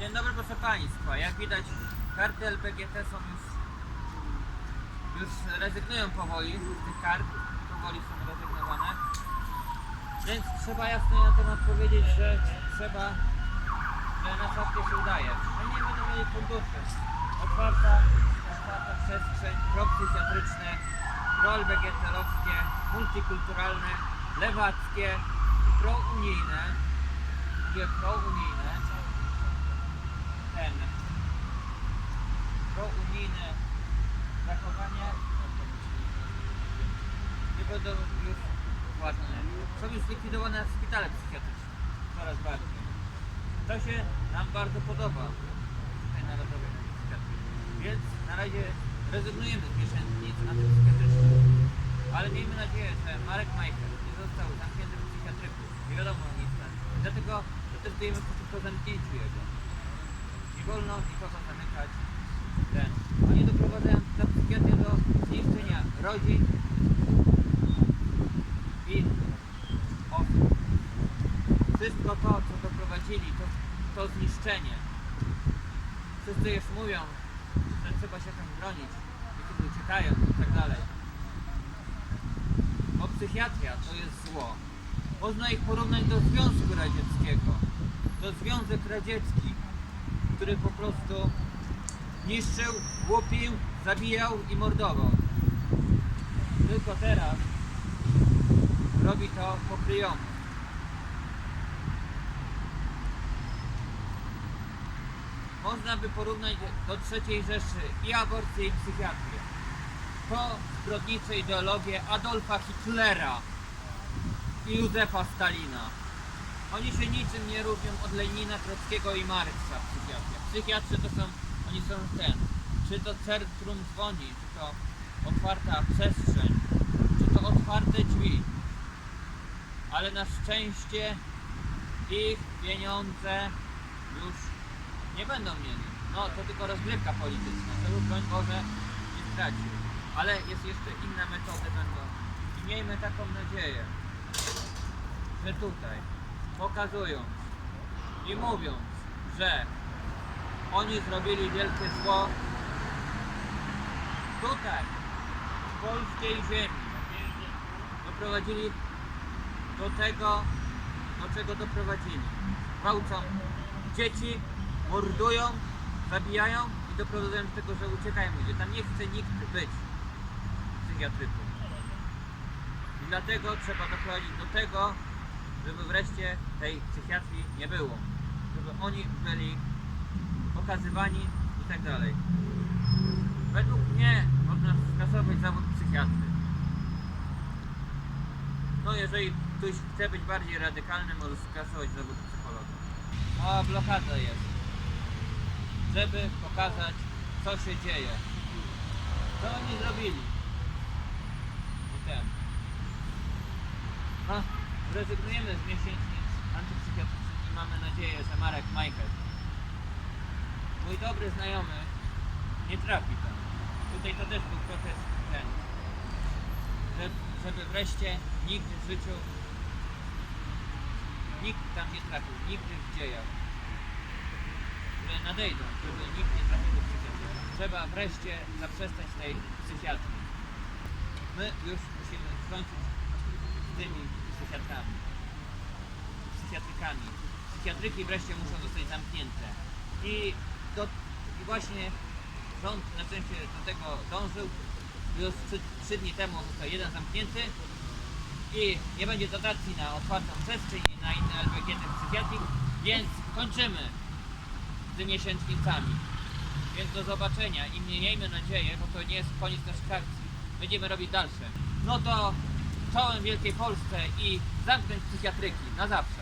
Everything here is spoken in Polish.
Dzień dobry proszę Państwa. Jak widać karty LPGT są już już rezygnują powoli z tych kart. Powoli są rezygnowane. Więc trzeba jasno na temat powiedzieć, że trzeba, że na szafkę się udaje. Oni nie będą mieli funduszy. Otwarta, otwarta przestrzeń, propsychiatryczne, pro-LBGT-owskie, multikulturalne, lewackie prounijne. Mówię prounijne ten prounijne zachowania nie będą już ładne. Są już zlikwidowane szpitale psychiatryczne coraz bardziej. To się nam bardzo podoba tutaj Narodowej. Więc na razie rezygnujemy z miesięcznic antypsychiatrycznych. Ale miejmy nadzieję, że Marek Majcher nie został zamknięty w psychiatryku. Nie wiadomo nic. Dlatego protestujemy przeciwko zamknięciu jego. Nie wolno nikogo zamykać ten. Oni doprowadzają psychiatrię do zniszczenia rodzin i osób. Wszystko to, co doprowadzili, to, to zniszczenie. Wszyscy już mówią, że trzeba się tam bronić, niektórzy uciekają i tak dalej. Bo psychiatria to jest zło. Można ich porównać do Związku Radzieckiego. To Związek Radziecki, który po prostu niszczył, łupił, zabijał i mordował. Tylko teraz robi to pokryjomu. Można by porównać do trzeciej Rzeszy i aborcję i psychiatrię. To zbrodnicze ideologie Adolfa Hitlera i Józefa Stalina. Oni się niczym nie różnią od Lenina, Trockiego i Marksa w psychiatrii. Psychiatrzy to są, oni są ten, czy to centrum dzwoni, czy to otwarta przestrzeń, czy to otwarte drzwi. Ale na szczęście ich pieniądze już nie będą mieli. No to tylko rozgrywka polityczna, to już broń Boże nie stracił. Ale jest jeszcze inne metody będą. I miejmy taką nadzieję, że tutaj pokazując i mówiąc, że oni zrobili wielkie zło tutaj, w polskiej ziemi, doprowadzili do tego, do czego doprowadzili. Gwałcą dzieci, mordują, zabijają i doprowadzają do tego, że uciekają ludzie. Tam nie chce nikt być w psychiatryku. I dlatego trzeba doprowadzić do tego, żeby wreszcie tej psychiatrii nie było. Żeby oni byli pokazywani i tak dalej. Według mnie można skasować zawód psychiatry. No jeżeli ktoś chce być bardziej radykalny, może skasować zawód psychologa. A blokada jest. Żeby pokazać co się dzieje. Co oni zrobili. I ten. No, rezygnujemy z miesięcznic antypsychiatrycznych i mamy nadzieję, że Marek Majcher, mój dobry znajomy, nie trafi tam. Tutaj to też był protest ten, że, żeby wreszcie nigdy w życiu nikt tam nie trafił, nigdy w dziejach, że nadejdą, żeby nikt nie trafił do psychiatry. Trzeba wreszcie zaprzestać tej psychiatrii. My już musimy skończyć z tymi psychiatrami, psychiatrykami. Psychiatryki wreszcie muszą zostać zamknięte. I, do, i właśnie rząd na szczęście do tego dążył. Już trzy, trzy dni temu został jeden zamknięty i nie będzie dotacji na otwartą przestrzeń i na inne w psychiatrii, więc kończymy z miesięcznicami. Więc do zobaczenia i miejmy nadzieję, bo to nie jest koniec naszych akcji. Będziemy robić dalsze. No to czołem Wielkiej Polsce i zamknąć psychiatryki na zawsze.